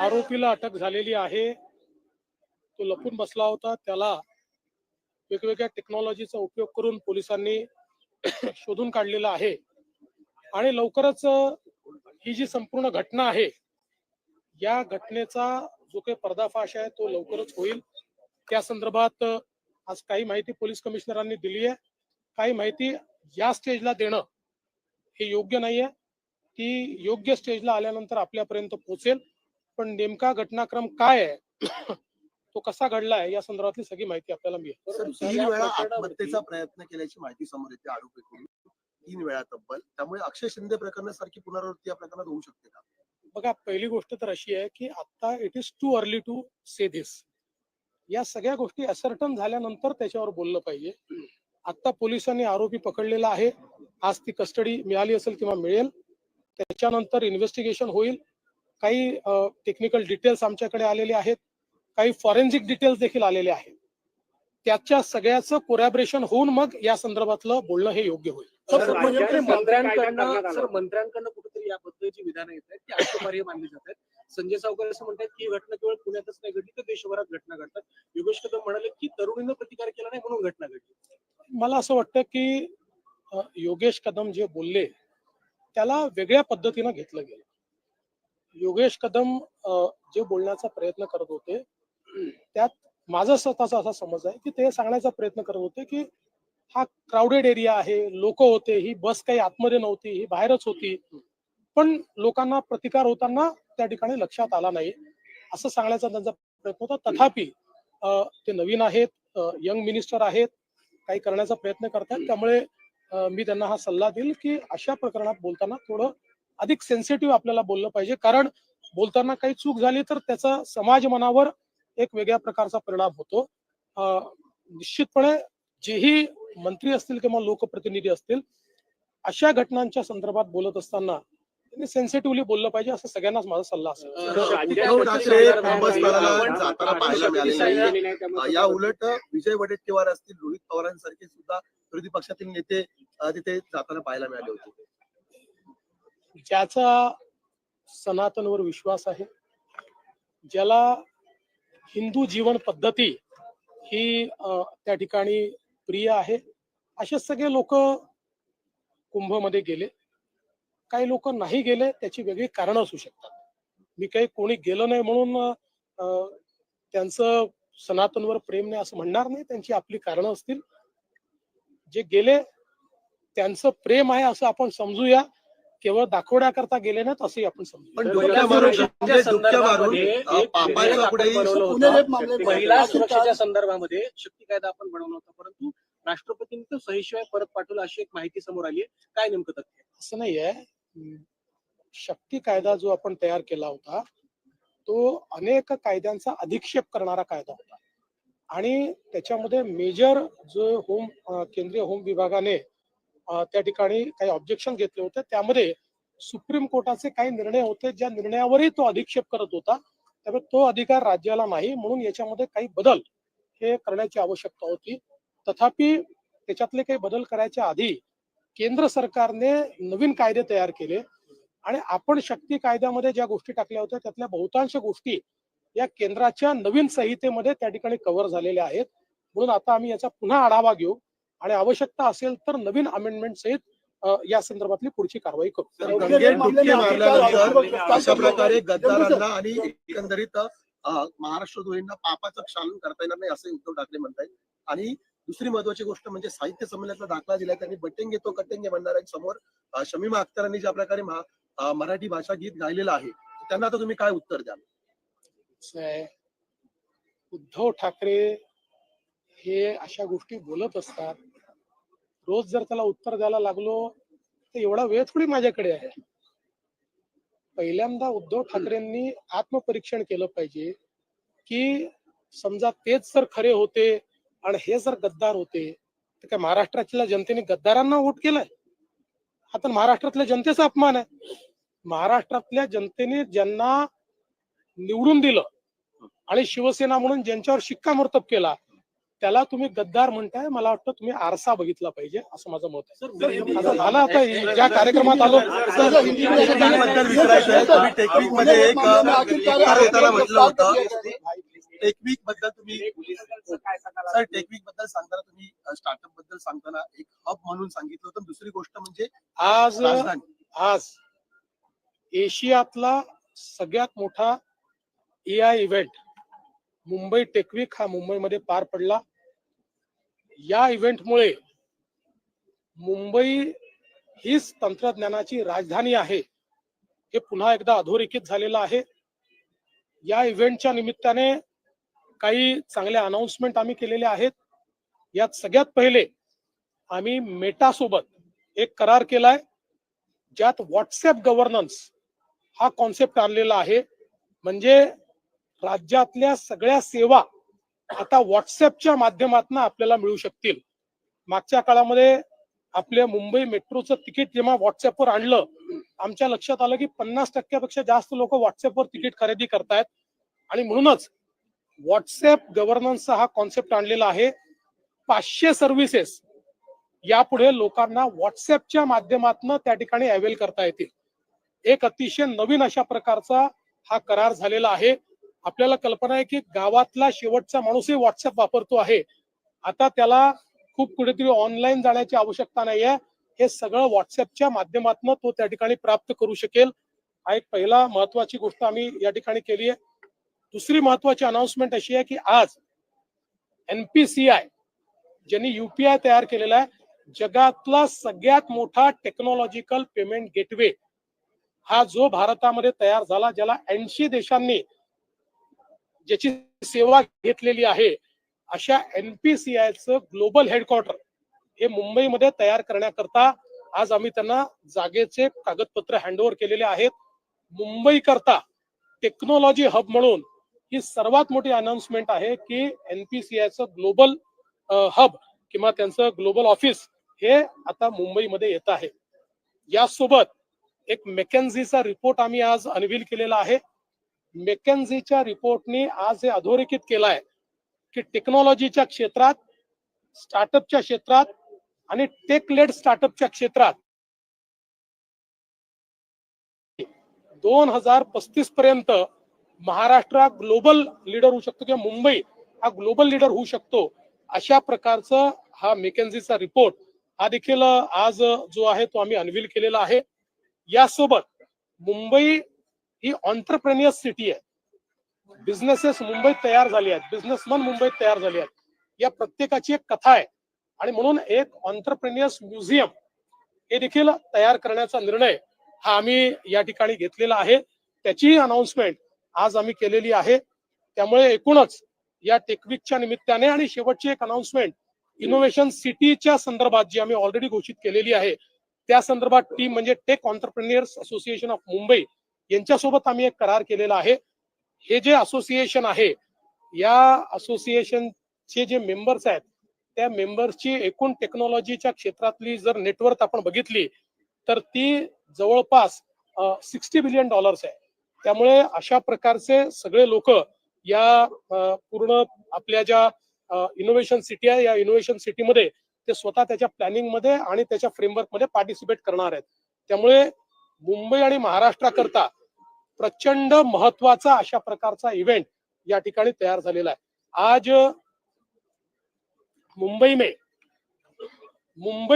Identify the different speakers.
Speaker 1: आरोपीला अटक झालेली आहे. तो लपून बसला होता. त्याला वेगवेगळ्या टेक्नॉलॉजीचा उपयोग करून पोलिसांनी शोधून काढलेला आहे. आणि लवकरच ही जी संपूर्ण घटना आहे या घटनेचा जो काही पर्दाफाश आहे तो लवकरच होईल. त्या संदर्भात आज काही माहिती पोलीस कमिशनरांनी दिली आहे काही माहिती या स्टेजला देणं हे योग्य नाहीये. ती योग्य स्टेजला आल्यानंतर आपल्यापर्यंत पोहोचेल. पण नेमका घटनाक्रम काय आहे? तो कसा घडलाय? या संदर्भातली सगळी माहिती आपल्याला मिळेल.
Speaker 2: सर तीन वेळा आत्महत्येचा प्रयत्न केल्याची माहिती समोर येते आरोपीकडून तीन वेळा तब्बल. त्यामुळे अक्षय शिंदे प्रकरणासारखी पुनरावृत्ती या प्रकरणात होऊ शकते का?
Speaker 1: बघा पहिली गोष्ट तर अशी आहे की आता it is too early to say this या सगळ्या गोष्टी असर्टन झाल्यानंतर त्याच्यावर बोललं पाहिजे. आता पोलिसांनी आरोपी पकडलेला आहे. आज ती कस्टडी मिळाली असेल किंवा मिळेल. त्याच्यानंतर इन्व्हेस्टिगेशन होईल. काही टेक्निकल डिटेल्स आमच्याकडे आलेले आहेत. काही फॉरेन्सिक डिटेल्स देखील आलेले आहेत. त्याच्या सगळ्याचं कोरॅबरेशन होऊन मग या संदर्भातलं बोलणं हे योग्य होईल.
Speaker 3: म्हणजे मंत्र्यांकडनं. सर मंत्र्यांकडनं कुठेतरी याबद्दल जी विधानं येत आहेत ती आक्षेपार्ह मानली जात आहेत. संजय सावकर असं म्हणतात की ही घटना केवळ पुण्यातच नाही घडली तर देशभरात घटना घडतात. योगेश कदम म्हणाले की तरुणीनं प्रतिकार केला नाही म्हणून घटना घडली.
Speaker 1: मला असं वाटतं की योगेश कदम जे बोलले त्याला वेगळ्या पद्धतीनं घेतलं गेलं. योगेश कदम जे बोलण्याचा प्रयत्न करत होते त्यात माझा स्वतःचा असा समज आहे की ते सांगण्याचा प्रयत्न करत होते की हा क्राऊडेड एरिया आहे लोक होते ही बस काही आतमध्ये नव्हती ही बाहेरच होती. पण लोकांना प्रतिकार होताना त्या ठिकाणी लक्षात आला नाही. असं सांगण्याचा त्यांचा प्रयत्न होता. तथापि ते नवीन आहेत यंग मिनिस्टर आहेत काही करण्याचा प्रयत्न करतात. त्यामुळे मी त्यांना हा सल्ला देईल की अशा प्रकरणात बोलताना थोडं अधिक सेन्सिटिव्ह आपल्याला बोललं पाहिजे. कारण बोलताना काही चूक झाली तर त्याचा समाज मनावर एक वेगळ्या प्रकारचा परिणाम होतो. निश्चितपणे जेही मंत्री असतील किंवा लोकप्रतिनिधी असतील अशा घटनांच्या संदर्भात बोलत असताना त्यांनी सेन्सिटिव्हली बोललं पाहिजे असं सगळ्यांनाच माझा सल्ला असेल.
Speaker 2: या उलट विजय वडेट्टीवार असतील रोहित पवारांसारखे सुद्धा विरोधी पक्षातील नेते तिथे जाताना पाहायला मिळाले होते.
Speaker 1: ज्याचा सनातनवर विश्वास आहे ज्याला हिंदू जीवन पद्धती ही त्या ठिकाणी प्रिय आहे असे सगळे लोक कुंभमध्ये गेले. काही लोक नाही गेले त्याची वेगळी कारण असू शकतात. मी काही कोणी गेलं नाही म्हणून त्यांचं सनातनवर प्रेम नाही असं म्हणणार नाही त्यांची आपली कारणं असतील. जे गेले त्यांचं प्रेम आहे असं आपण समजूया. केवळ दाखवण्याकरता गेले नाहीत असंही आपण समजू
Speaker 4: महिला सुरक्षेच्या संदर्भामध्ये शक्ती
Speaker 3: महिला
Speaker 4: कायदा.
Speaker 3: महिला सुरक्षेच्या संदर्भामध्ये शक्ती कायदा आपण बनवला होता. परंतु राष्ट्रपतींनी तो सहीशिवाय परत पाठवला अशी एक माहिती समोर आली आहे. काय नेमकं तथ्य
Speaker 1: असं नाहीये. शक्ती कायदा जो आपण तयार केला होता तो अनेक कायद्यांचा अधिक्षेप करणारा कायदा होता. आणि त्याच्यामध्ये मेजर जो होम केंद्रीय होम विभागाने त्या ठिकाणी काही ऑब्जेक्शन घेतले होते. त्यामध्ये सुप्रीम कोर्टाचे काही निर्णय होते. ज्या निर्णयावरही तो अधिक्षेप करत होता. त्यामुळे तो अधिकार राज्याला नाही. म्हणून याच्यामध्ये काही बदल हे करण्याची आवश्यकता होती. तथापि त्याच्यातले काही बदल करायच्या आधी केंद्र सरकारने नवीन कायदे तयार केले. आणि आपण शक्ती कायद्यामध्ये ज्या गोष्टी टाकल्या होत्या त्यातल्या बहुतांश गोष्टी या केंद्राच्या नवीन संहितेमध्ये त्या ठिकाणी कव्हर झालेल्या आहेत. म्हणून आता आम्ही याचा पुन्हा आढावा घेऊ. आणि आवश्यकता असेल तर नवीन अमेंडमेंट सहित या संदर्भातली पुढची कारवाई करू.
Speaker 2: अशा प्रकारे गद्दारांना आणि एकंदरीत महाराष्ट्र द्रोहींना पापाचं शालन करता येणार नाही असं उद्धव ठाकरे म्हणतायत. आणि दुसरी महत्वाची गोष्ट म्हणजे साहित्य संमेलनातला दाखला दिलाय त्यांनी बटेंगे तो कटेंगे म्हणणाऱ्यांसमोर समोर. शमीमा अख्तरांनी ज्या प्रकारे मराठी भाषा गीत गायलेलं आहे त्यांना आता तुम्ही काय उत्तर द्याल?
Speaker 1: उद्धव ठाकरे हे अशा गोष्टी बोलत असतात. रोज जर त्याला उत्तर द्यायला लागलो तर एवढा वेळ थोडी माझ्याकडे आहे. पहिल्यांदा उद्धव ठाकरेंनी आत्मपरीक्षण केलं पाहिजे की समजा तेच जर खरे होते आणि हे जर गद्दार होते तर काय महाराष्ट्रातल्या जनतेने गद्दारांना वोट केलंय? हा तर महाराष्ट्रातल्या जनतेचा अपमान आहे. महाराष्ट्रातल्या जनतेने ज्यांना निवडून दिलं. आणि शिवसेना म्हणून ज्यांच्यावर शिक्कामोर्तब केला त्याला तुम्ही गद्दार म्हणताय मला वाटतं तुम्ही आरसा बघितला पाहिजे असं माझं मत आहे. आता झालं आता ज्या कार्यक्रमात आलो.
Speaker 2: टेक्निकबद्दल तुम्ही सर टेक्निकबद्दल सांगताना तुम्ही स्टार्टअपबद्दल सांगताना एक हब म्हणून सांगितलं होतं. दुसरी गोष्ट म्हणजे
Speaker 1: आज आज एशियातला सगळ्यात मोठा A I event Mumbai tech week हा मुंबईमध्ये पार पडला. या इव्हेंटमुळे मुंबई हीच तंत्रज्ञानाची राजधानी आहे. हे पुन्हा एकदा अधोरेखित झालेलं आहे. या इव्हेंटच्या निमित्ताने काही चांगल्या अनाउन्समेंट आम्ही केलेले आहेत. यात सगळ्यात पहिले आम्ही मेटा सोबत एक करार केलाय. ज्यात व्हॉट्सअप गव्हर्नन्स हा कॉन्सेप्ट आणलेला आहे. म्हणजे राज्यातल्या सगळ्या सेवा आता व्हॉट्सअपच्या माध्यमातून आपल्याला मिळू शकतील. मागच्या काळामध्ये आपल्या मुंबई मेट्रोचं तिकीट जेव्हा व्हॉट्सअपवर आणलं आमच्या लक्षात आलं की पन्नास टक्क्यापेक्षा जास्त लोक व्हॉट्सअपवर तिकीट खरेदी करतायत. आणि म्हणूनच व्हॉट्सअप गव्हर्नन्सचा हा कॉन्सेप्ट आणलेला आहे. पाचशे सर्व्हिसेस यापुढे लोकांना व्हॉट्सअपच्या माध्यमातून त्या ठिकाणी अवेल करता येतील. एक अतिशय नवीन अशा प्रकारचा हा करार झालेला आहे. आपल्याला कल्पना आहे की गावातला शेवटचा माणूसही व्हॉट्सअप वापरतो आहे. आता त्याला खूप कुठेतरी ऑनलाईन जाण्याची आवश्यकता नाही आहे हे सगळं व्हॉट्सअपच्या माध्यमातून तो त्या ठिकाणी प्राप्त करू शकेल. हा एक पहिला महत्वाची गोष्ट आम्ही या ठिकाणी केली आहे. दुसरी महत्वाची अनाउन्समेंट अशी आहे की आज एनपीसीआय ज्यांनी युपीआय तयार केलेला आहे जगातला सगळ्यात मोठा टेक्नॉलॉजिकल पेमेंट गेटवे हा जो भारतामध्ये तयार झाला ज्याला ऐंशी देशांनी ज्याची सेवा घेतलेली आहे अशा एनपीसीआयचं ग्लोबल हेडक्वार्टर हे मुंबईमध्ये तयार करण्याकरता आज आम्ही त्यांना जागेचे कागदपत्र हँडओव्हर केलेले आहेत. मुंबई करता टेक्नॉलॉजी हब म्हणून ही सर्वात मोठी अनाउन्समेंट आहे की एनपीसीआयचं ग्लोबल हब किंवा त्यांचं ग्लोबल ऑफिस हे आता मुंबईमध्ये येत आहे. यासोबत एक मेकॅन्झीचा रिपोर्ट आम्ही आज अनवील केलेला आहे. मेकॅन्झीच्या रिपोर्टने आज हे अधोरेखित केलाय की टेक्नॉलॉजीच्या क्षेत्रात स्टार्टअपच्या क्षेत्रात आणि टेक लेड स्टार्टअपच्या क्षेत्रात दोन हजार पस्तीस पर्यंत महाराष्ट्र ग्लोबल लीडर होऊ शकतो किंवा मुंबई हा ग्लोबल लीडर होऊ शकतो अशा प्रकारचं हा मेकॅन्झीचा रिपोर्ट हा देखील आज जो आहे तो आम्ही अनवील केलेला आहे. यासोबत मुंबई ही ऑन्टरप्रेनियर सिटी आहे. बिझनेसेस मुंबईत तयार झाली आहेत. बिझनेसमन मुंबईत तयार झाले आहेत. या प्रत्येकाची एक कथा आहे. आणि म्हणून एक ऑन्टरप्रेनियर्स म्युझियम हे देखील तयार करण्याचा निर्णय हा आम्ही या ठिकाणी घेतलेला आहे. त्याचीही अनाउन्समेंट आज आम्ही केलेली आहे. त्यामुळे एकूणच या टेकविकच्या निमित्ताने आणि शेवटची एक अनाउन्समेंट इनोव्हेशन सिटीच्या संदर्भात जी आम्ही ऑलरेडी घोषित केलेली आहे. त्या संदर्भात टीम म्हणजे tech entrepreneurs association of Mumbai यांच्यासोबत आम्ही एक करार केलेला आहे. हे जे असोसिएशन आहे या असोसिएशनचे जे मेंबर्स आहेत त्या मेंबर्सची एकूण टेक्नॉलॉजीच्या क्षेत्रातली जर नेटवर्क आपण बघितली तर ती जवळपास सिक्स्टी बिलियन डॉलर्स आहे. त्यामुळे अशा प्रकारचे सगळे लोक या पूर्ण आपल्या ज्या इनोव्हेशन सिटी आहे या इनोव्हेशन सिटीमध्ये ते स्वतः त्याच्या प्लॅनिंगमध्ये आणि त्याच्या फ्रेमवर्कमध्ये पार्टिसिपेट करणार आहेत. त्यामुळे मुंबई आणि महाराष्ट्राकरता प्रचंड महत्त्वाचा अशा प्रकारचा इव्हेंट या ठिकाणी तयार झालेला आहे. आज मुंबई में मुंबई